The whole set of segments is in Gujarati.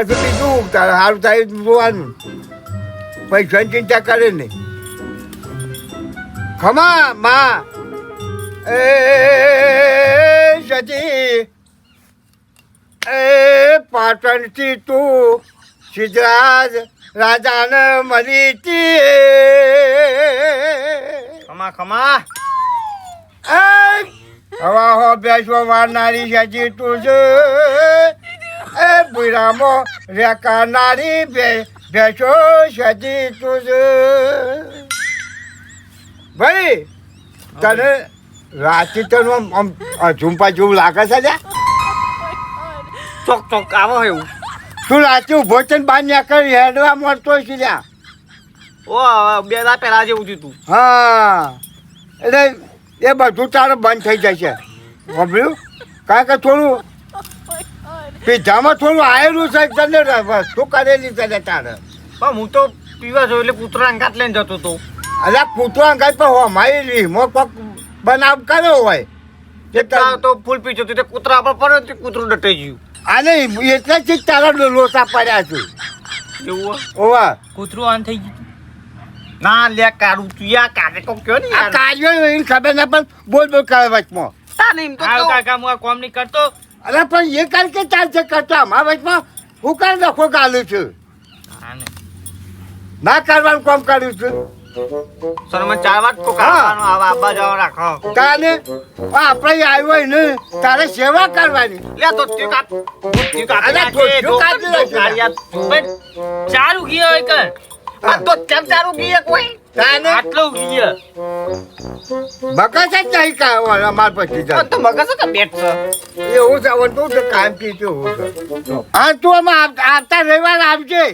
પછી બીજું તારે સારું થાય જોવાનું. પૈસાની ચિંતા કરે નહીં. ખમા માં. એ સતી. એ પાટણથી તું સિદ્ધરાજ રાજાને મળી તી ખમા. ખમા હવા હો બેસવો મારનારી સજી તું છે. એ બુરામો રેકાનારી બે બેસો સજી તું છે ભાઈ તને રાતી તને આમ ઝુંપા જેવું લાગે છે ને ચોક ચોક આવો એવું તું રાતે ઊભો છે ને બાંધ્યા કરી હેડવા મળતો છે જ્યાં ઓ બે દા પહેલા જેવું થયું તું. હા. એટલે એ બધું તારે બંધ થઈ જશે. સમજ્યું? કારણ કે થોડું પીઝામાં થોડું આવેલું છે તને વસ્તુ કરેલી તને તારે. પણ હું તો પીવા જોયું એટલે કૂતરા અંગાત લઈને જતો હતો અલ્યા કૂતરો અંગાત પર હોમાઈ રીમો પગ બનાવ કર્યો હોય. કે ત્યાં તો ફૂલ પીછો તો કૂતરા પર પડ્યો તે કૂતરું ડટાઈ ગયું. અને એટલે જ તારા લોસા પડ્યા છે. એવું ઓવા. કૂતરું આન થઈ ગયું. ના લે કાઢું તું. યા કાઢે તો કયો ને કાર્યો એને ખબર ના પણ બોલ બોલ કરે વચમાં. તાને એમ તો. કાકા હું આ કોમ નહીં કરતો. અરે પણ એ કર કે ચાલશે કરતા? અમારા વચમાં હું કર લખો ગાલું છું. ના કરવાનું કામ કર્યું છું. સર ચાર વાત કોક હા. આવા આબા જવા રાખો. તાને આપણે આવ્યો ને તારે સેવા કરવાની. લે તો તે અરે? પણ હોય કર આ તો કોઈ? આટલો ગયો બકસ જ નહીં કાંઈ અમાર પછી જાય. તો મગજ બેટ છે. એવું તું તો કામ કીધું હા તું આવ- આવતા રવિવાર આવજે.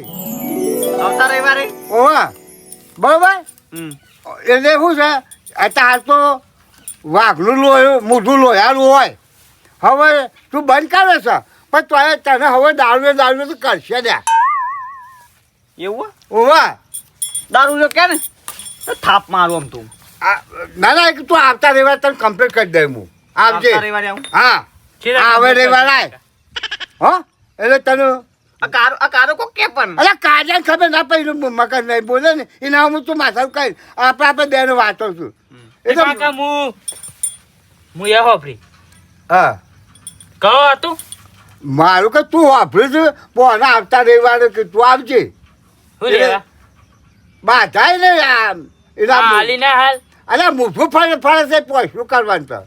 આવતા રવિવારે? ઓવા બરોબર? એટલે શું છે અત્યારે તો વાઘનું લોહી મોઢું લોહારું હોય. હવે તું બંધ કરે છે પણ તોય તને હવે દારૂ દારૂ તો કરશે ને. એવું? ઓવા દારૂ જો કે ને તો થાપ મારું આમ તું. ના ના એક તું આવતા રવિવાર તને કમ્પ્લીટ કરી દઉં હું. આવજે. હા. આવે રવિવાર આય. હો? એટલે તને આ કારો આ કારો કોક કે પણ. અરે કાજલ ખબર ના પડી મકર નહીં બોલે ને. એના હું તું માથા કઈ આપણે આપણે બેનો વાંચો છું. એટલે હું હું એ હોફરી હા. કહો હતું મારું કે તું વાપર્યું છું. બોના આવતા રવિવારે કે તું આવજે. બાધાય ને આ હાલી ના હાલ. અરે મૂઠું ફરે ફરે છે પોસું કરવાનું તો?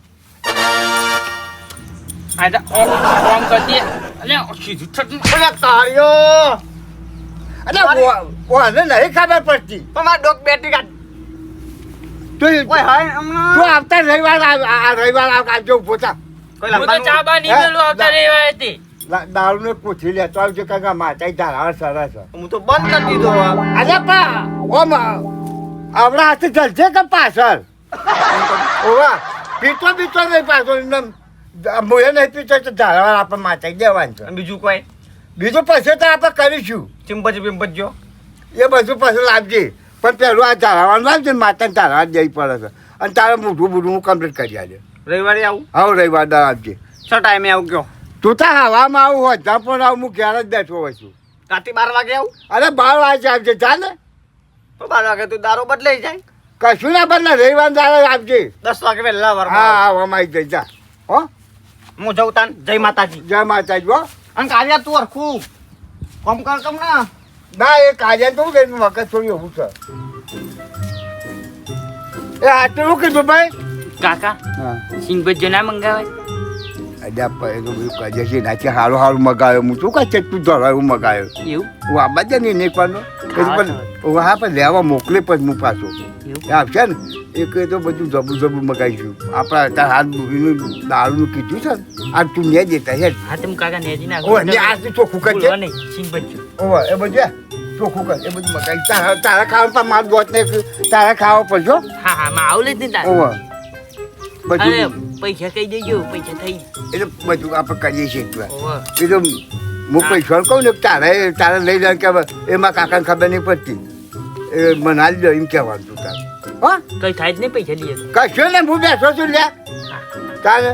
આ તો ઓમ કરતી અલે સીધું નહીં ખબર પડતી. પણ મારા ડોક બેટી કાઢ. તું ઓય હાય હમણાં? તું આવતા રવિવાર આવ- આ આ રવિવાર આવ આવજો પોતા કોઈ હું ચા બા નીકળેલું આવતા રહેવા હતી. દારૂ ને પૂછી લે તો આવજો કાકા માતા ધારા સરસ. હું તો બંધ કરી દીધો અરે પા ઓમ આવડા હાથે જલશે કે પાછળ? ઓવા પીતો પીતો નહીં પાછળ એમ મોએ નહીં પીતો તો ધારાવાર આપણે માતા દેવાનું છે. બીજું કોઈ? બીજું પછી તો આપણે કરીશું. ચિંપજ બિંપજ જો. એ બધું પછી લાવજે. પણ પેલું આ ધારાવાનું લાવજે માતાને ધારાવા જઈ પડે છે. અને તારે મોઢું બૂઢું હું કમ્પ્લીટ કરી આજે રવિવારે આવું? હા રવિવાર દર આપજે છ ટાઈમે આવું કયો? તું તો હવામાં આવું હોય ત્યાં પણ આવું હું ક્યારે જ બેઠો હોય છું. રાતે બાર વાગે આવું? અરે બાર વાગે આવજે ચાલે તો બાર વાગે તું દારૂ બદલાઈ જાય. કશું ના બદલે રવિવાર દાડા આપજે. દસ વાગે વહેલા હા હા અમારી જઈ જા. હો? હું જઉં તાન. જય માતાજી. જય માતાજી હો. અને કાર્યા તું હરખું. કોમ કર કમ ના. ના એ કાજે તો હું વખત થોડી હું છે. એ આટલું કીધું ભાઈ? કાકા હા. સિંગ ભજ્જો ના મંગાવાય તો છે નાચે હારું હારું મગાવ્યો હું. શું કાંઈ ચટતું ધરાયું મગાવ્યો એવું? હું આ બાજુ નહીં એક પણ હા પણ લેવા મોકલે પછી હું પાછો. એવું? ને. એક એ તો બધું જબું જબું મગાવીશું. આપણા અત્યારે હાથ મૂકીનું દારૂનું કીધું છે આ તું ને દેતા હે હા તમે કાકા નેજી ના ઓ ને આ તો ચોખ્ખું ઓ એ બધું ચોખ્ખું કર એ બધું મગાવી. તારા તારા ખાવા પણ માર દોત ને તારા ખાવા પડશો હા હા માં આવલે જ નહીં ઓ બધું પૈસા કહી દેજો પૈસા થઈ એટલે બધું આપણે કરીએ છીએ એટલે. એ તો હું પૈસા કહું ને તારે તારે લઈ જાય કે એમાં કાકાને ખબર નહીં પડતી એ મનાલી દો એમ કહેવાનું તું તારે હા કઈ થાય જ નહીં પૈસા લઈએ કશું ને હું બેસો છું લે તારે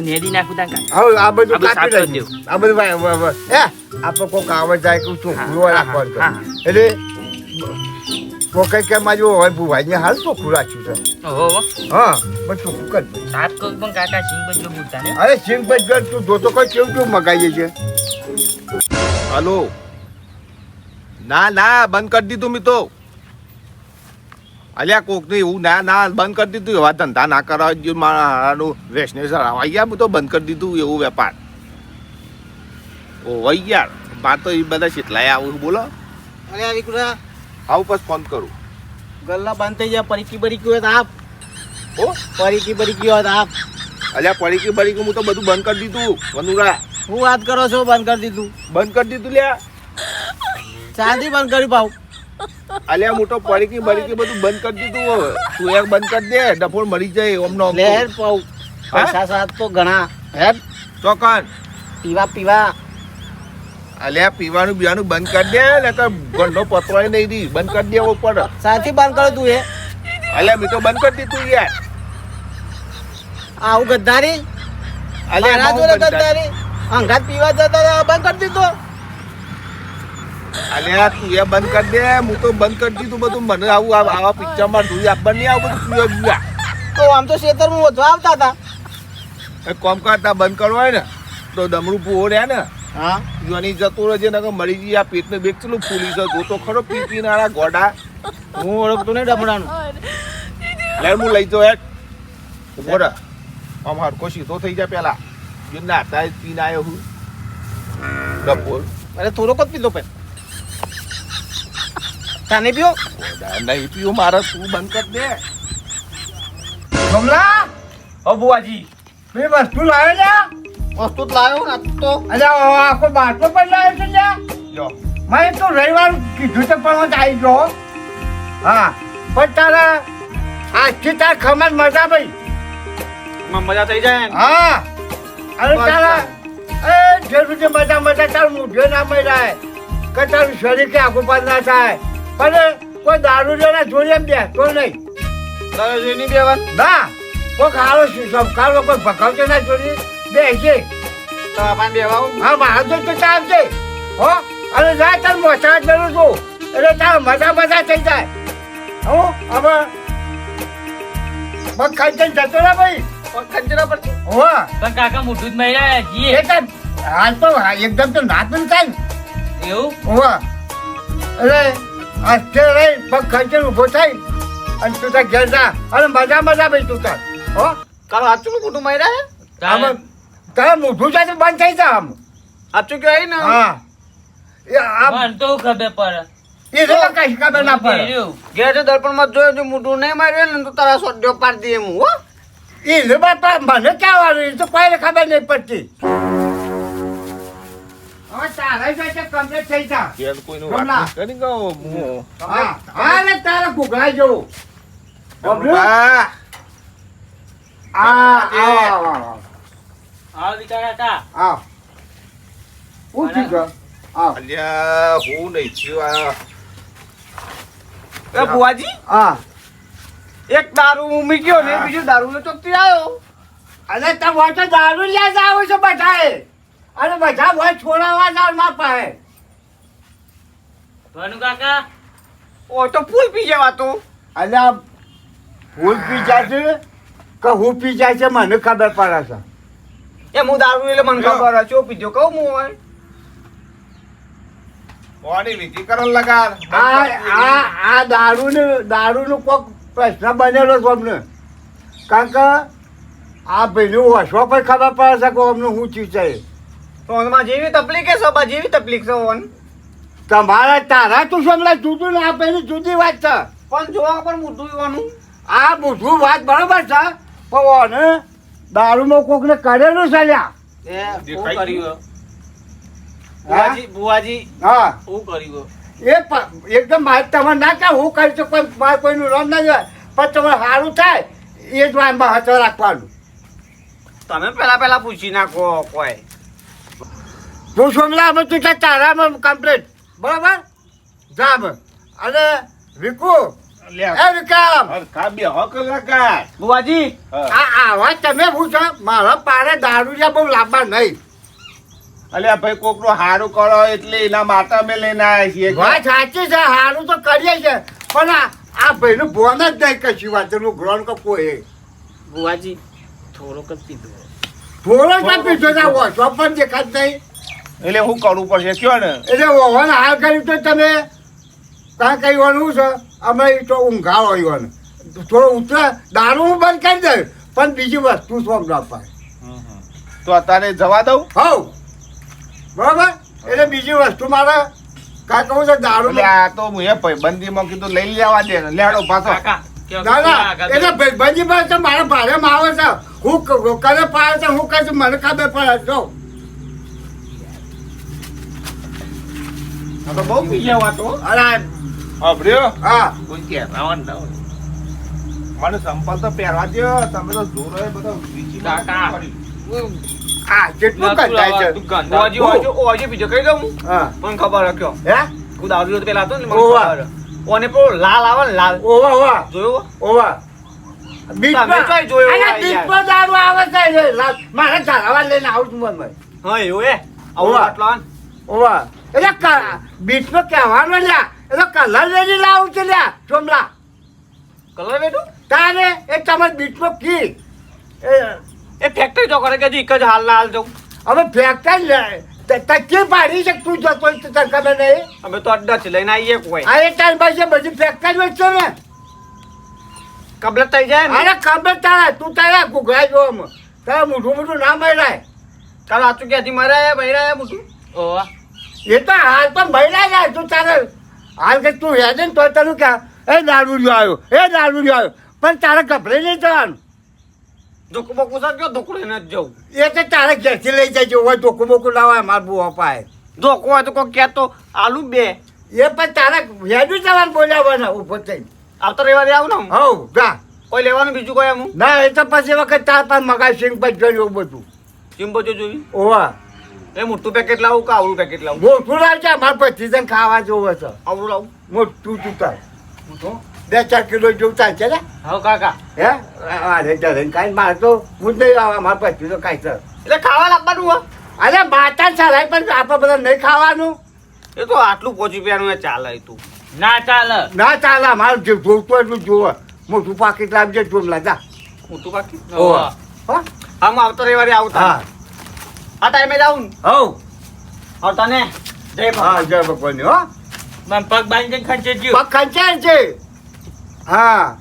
નેદી નાખું તા કાકા હવે આ બધું કાપી આ બધું એ આપણે કોઈક આવે જાય કે ચોખ્ખું રાખવાનું છે. એટલે કોઈ કે મારું હોય ભુવાઈને હાલ તો ખુરાચ્યું છે હા પણ ચોખ્ખું કર સાત કોક પણ કાકા સિંગ પણ જો બોલતા ને? અરે સિંગ જો તું જોતો કોઈ કેવું કેવું મગાવીએ છે? હાલો. ના ના બંધ કરી દીધું મી તો. અલ્યા નહીં એવું ના ના બંધ કરી દીધું. એવા ધંધા ના કરાવ જો મારા હારાનું વેસનેસ આવી ગયા તો બંધ કરી દીધું એવું વેપાર. ઓ વૈ યાર માર તો એ બધા કેટલાય આવું બોલો. અરે વિકુરા આવું પછી ફોન કરું. ગલ્લા બંધ થઈ જાય પરીકી બરીકી હોય તો આપ. ઓ પરીકી બરીકી હોય તો આપ. અલ્યા પરીકી બરીકી હું તો બધું બંધ કરી દીધું વનુરા હું વાત કરો છો બંધ કરી દીધું. બંધ કરી દીધું લ્યા. શાંતિ બંધ કરી પાઉ અલ્યા મોટો પરીકી ગઈ બધું બંધ કરી દીધું હવે. તું એક બંધ કરી દે ડફોળ મરી જાય ઓમનો. લહેર પાઉ પૈસા સાત તો ઘણા. હેડ ચોકન. પીવા પીવા. અલ્યા પીવાનું પીવાનું બંધ કરી દે ને તો ગંડો પતવાય નહીં દી. બંધ કરી દેવો પડે. સાથી બંધ કરો તું એ. અલ્યા મેં તો બંધ કરી દીધું યાર. આવું ગદ્દારી? અલ્યા જોડે ગદ્દારી. અંગાત પીવા જતા બંધ કરી દીધો. અલ્યા તું એ બંધ કરી દે હું તો બંધ કરી દીધું બધું. મને આવું આવા પિક્ચરમાં આપવા નહીં આવું બધું પીવા પીવા તો આમ તો ખેતરમાં વધવા આવતા હતા. એક કોમ કરતા બંધ કરવા હોય ને તો દમડું પૂરો રહ્યા ને. હા? યોની જતો રહે છે ને મરી જઈ આ પેટને બેગ ચેલું ફૂલી છે જોતો ખરો પી પીનારા ગોડા. હું ઓળખતો નહીં ડબડાનું લે, હું લઈ જાઉં એક ગોડા આમ હરકો સીધો થઈ જાય પેલા. જો હતા પીને આવ્યો હું. ડબોલ અરે, થોડોક જ પીધો પે તને પીઓ. નહીં પીઓ, મારે તું બંધ કર દે. કમલા? અબુઆજી મેં વસ્તુ લાવે છે વસ્તુ જ લાવ્યો ને તો અરે આખો બાટલો પણ લાવ્યો છે લ્યા. જો મેં તો રવિવાર કીધું તો પણ આવી ગયો. હા પણ તારા આજથી તાર ખમણ મજા ભાઈ મજા થઈ જાય ને. હા. અરે તારા એ જરૂર છે મજા મજા તારું મૂઢે ના મળાય કે તારું શરીર કે આખું બંધ ના થાય. પણ કોઈ દારૂ લેના જોડે એમ બે તો નહીં. દારૂ જોઈ નહીં બેવાન ના કોઈ ખારો કારો કોઈ ભગાવતો ના જોડે બે છે તારા પાસે હા મારા તો તું ચાલ છે હો અને જા તાર મોટા જરૂર છું એટલે તાર મજા મજા થઈ જાય. હો હવે પગ ખાઈ જતો ને ભાઈ. હો. પણ કાકા મોઢું જ મર્યા જીએ. એ તો હાલ તો એકદમ તો ના પણ થાય એવું? હો. એટલે અત્યારે પગ ખાઈ ઊભો થાય. અને તું તાર ઘેર જા. અને મજા મજા ભાઈ તું તાર. હો. કાલ સાચું ખોટું માર્યા હે? તારે આમ તારે મોઢું જાય તો બંધ થઈ જા આમ. સાચું કહેવાય ને? હા. એ આ મને તો ખબર પડે. એ તો કઈ ખબર ના પડે. ઘેર છે દર્પણમાં જોયો જો મોઢું નહીં માર્યું ને તો તારા સોડ્યો પાડી દઈએ હું હો. એ લે બાપા મને ક્યાં વાળું એ તો કોઈને ખબર નહીં પડતી. તારા ગયો હું હા હા ને હા વિચાર કાકા આવ. હું થયું છે? અલ્યા હું નહીં થયું આ. એ બુઆજી હા. એક દારૂ મૂક્યો ને બીજું દારૂ નો ચોકથી આવ્યો. અને તમે તો દારૂ લ્યા જાવ છો બધાએ. અને બધા હોય છોડાવા જાવમાં પાડે ભનુ કાકા ઓ તો ફૂલ પી જવા તો. અલ્યા ફૂલ પી જાય છે કે હું પી જાય છે મને ખબર પડે છે. એ હું દારૂ એટલે મને ખબર હોય ચો પીજો કહું હું હોય ઓડી લીધી કરણ લગા આ આ આ દારૂ ને દારૂ નું કોક પ્રશ્ન બનેલો છે અમને. કારણ કે આ ભાઈનું વસવા પણ ખબર પડે છે કે અમને શું ચીજ છે. એમાં જેવી તકલીફ છે સબા જેવી તકલીફ છે ફોન તમારા તારા તું સમલા જુદું ને આ પહેલી જુદી વાત છે. પણ જોવા પણ મૂધું આ મૂધું વાત બરાબર છે. પણ દારૂમાં કોકને કરેલું છે લ્યા. એ હું દેખાય કર્યું બુવાજી બુવાજી હા. હું એ પ- એકદમ મારે તમે ના કે હું કરી છું કોઈ મારે કોઈનું રમ ના જાય પણ તમારે સારું થાય એ જ મારે મહત્વ રાખવાનું. તમે પેલા પેલા પૂછી નાખો કોઈ. તું સોમલા અમે તું તારામાં કમ્પ્લીટ બરાબર? જા અમે અને વિકુ બુવાજી આ આવા તમે પૂછો મારા પારે દારૂડિયા બહુ લાંબા નહીં. અલ્યા ભાઈ કોકનું હારું કરો એટલે એના માટે અમે લઈને આવ્યા છીએ. વાત સાચી છે હારું તો કરીએ છે પણ આ આ ભાઈનું ભોન જ નહીં કશી વાત. એનું ગ્રહણ કપો એ બુવાજી થોડોક જ પીધો. થોડો જ પીધો ના ઓછો પણ દેખાત નહીં. એટલે હું કરવું પડશે કયો ને? એટલે ઓવન હાલ કર્યું તો તમે. કાં કઈ વાનું છે અમે તો ઊંઘાળ હોય ને. થોડો ઉતરે દારૂ હું બંધ કરી દઉં પણ બીજી વસ્તુ સોમ ના પાય તો અત્યારે જવા દઉં? હવ. બરાબર? એટલે બીજી વસ્તુ મારે કાંઈ કહું છે દારૂ આ તો હું એ ભાઈબંધીમાં કીધું લઈ લેવા દે ને લેડો પાછો. ના ના એટલે પાસે તો મારા ભાડેમાં આવે છે. હું કરે પાડે છે હું કહીશ મને ખબર પડે જો આ તો બહુ પી વાતો અરે અભર્યો હા. કોઈ કે? રાવણ ના મને સંપલ તો પહેરવા દો તમે તો જોર હોય બધો વીચી કાકા. આ કેટલું કંટાય છે. ઓજી ઓજી ઓજી બીજો કહી દઉં? હા. મને ખબર રાખ્યો? હે? હું દારૂ તો પેલા હતો ને મને ખબર. ઓને પેલો લાલ આવે ને લાલ. ઓવા ઓવા. જોયો? ઓવા. બીચમાં- તમે કઈ જોયું અલા, હોય બીચમાં દારૂ આવે છે મારે ધારાવા લઈને આવું છું મનમાં. હા એવું એ ઓવા. ઓવા. એટલે કહેવાનું લ્યા. એટલે કલર લઈને લાવું છે લ્યા ચોમલા કલર બેઠું તારે એ તમારી બીચમાં કી એ એ ફેક્ટરી તો કરે કે એક જ હાલ ના હાલ જાઉં હવે ફેક્ટરી જ લે તકી પાડી છે તું જતો તને ખબર નહીં? અમે તો અડ્ડાથી લઈને આવીએ કોઈ. આ એ ટાઈમ પાસે બધી ફેક્ટરી વચ્ચે ને. કબલત થઈ જાય ને? અરે કબલત તારા તું તારા ઘૂઘરા જો આમ. તારા મોઢું મોઢું ના મરાય. તારું હાચું ક્યાંથી મારે બૈરા મોટું ઓ એ તો હાલ તો મહિલા જાય તું તારે હાલ કે તું હેડે ને તો તને કે એ દારૂડિયો આવ્યો એ દારૂડિયો આવ્યો પણ તારે ગભરે નહીં જવાનું. ધોકું બોકું સાથ ધોકડે ન જવું. એ તો તારે ઘેરથી લઈ જાય હોય ધોકું બોકું લાવાય માર બહુ અપાય. ધોકો હોય તો કોઈ કહેતો આલુ બે. એ પણ તારે હેડું જવાનું બોલાવવાના ઊભો થઈ આવતો રવિવારે આવું ને હું. હવ જા. કોઈ લેવાનું બીજું કોઈ એમ ના એ તો પછી વખત તાર પાસે મગાવી સિંગ પછી જોયું બધું. સિંગ બધું જોયું. ઓવા. એ મોટું પેકેટ લાવું કે આવડું પેકેટ લાવું? મોટું લાવજે મારે તને ખાવા જોવે છે. આવડું લાવું? મોટું તું બે ચાર કિલો જેવું ચાલ છે ને? હા કાકા. હે? અરે ડરે કાંઈ મારે તો હું જ નહીં લાવવા મારે પછી કાંઈ છે એટલે ખાવા લાવવાનું અરે માતા ચાલે પણ આપણે બધા નહીં ખાવાનું. એ તો આટલું પહોંચી પીવાનું ચાલે તું. ના ચાલે. ના ચાલે મારે જે જોતું એટલું જોવે. મોટું પાકીટ લાવજે ચોમલા જા. મોટું પાકીટ હા. હા હું આવતો રવિવારે આવતા હા. આ ટાઈમે જાઉં ને. હવ. આવતા ને જય હા જય ભગવાન હો. મન પગ બાંધીને ખંચે પગ ખંચે છે. હા.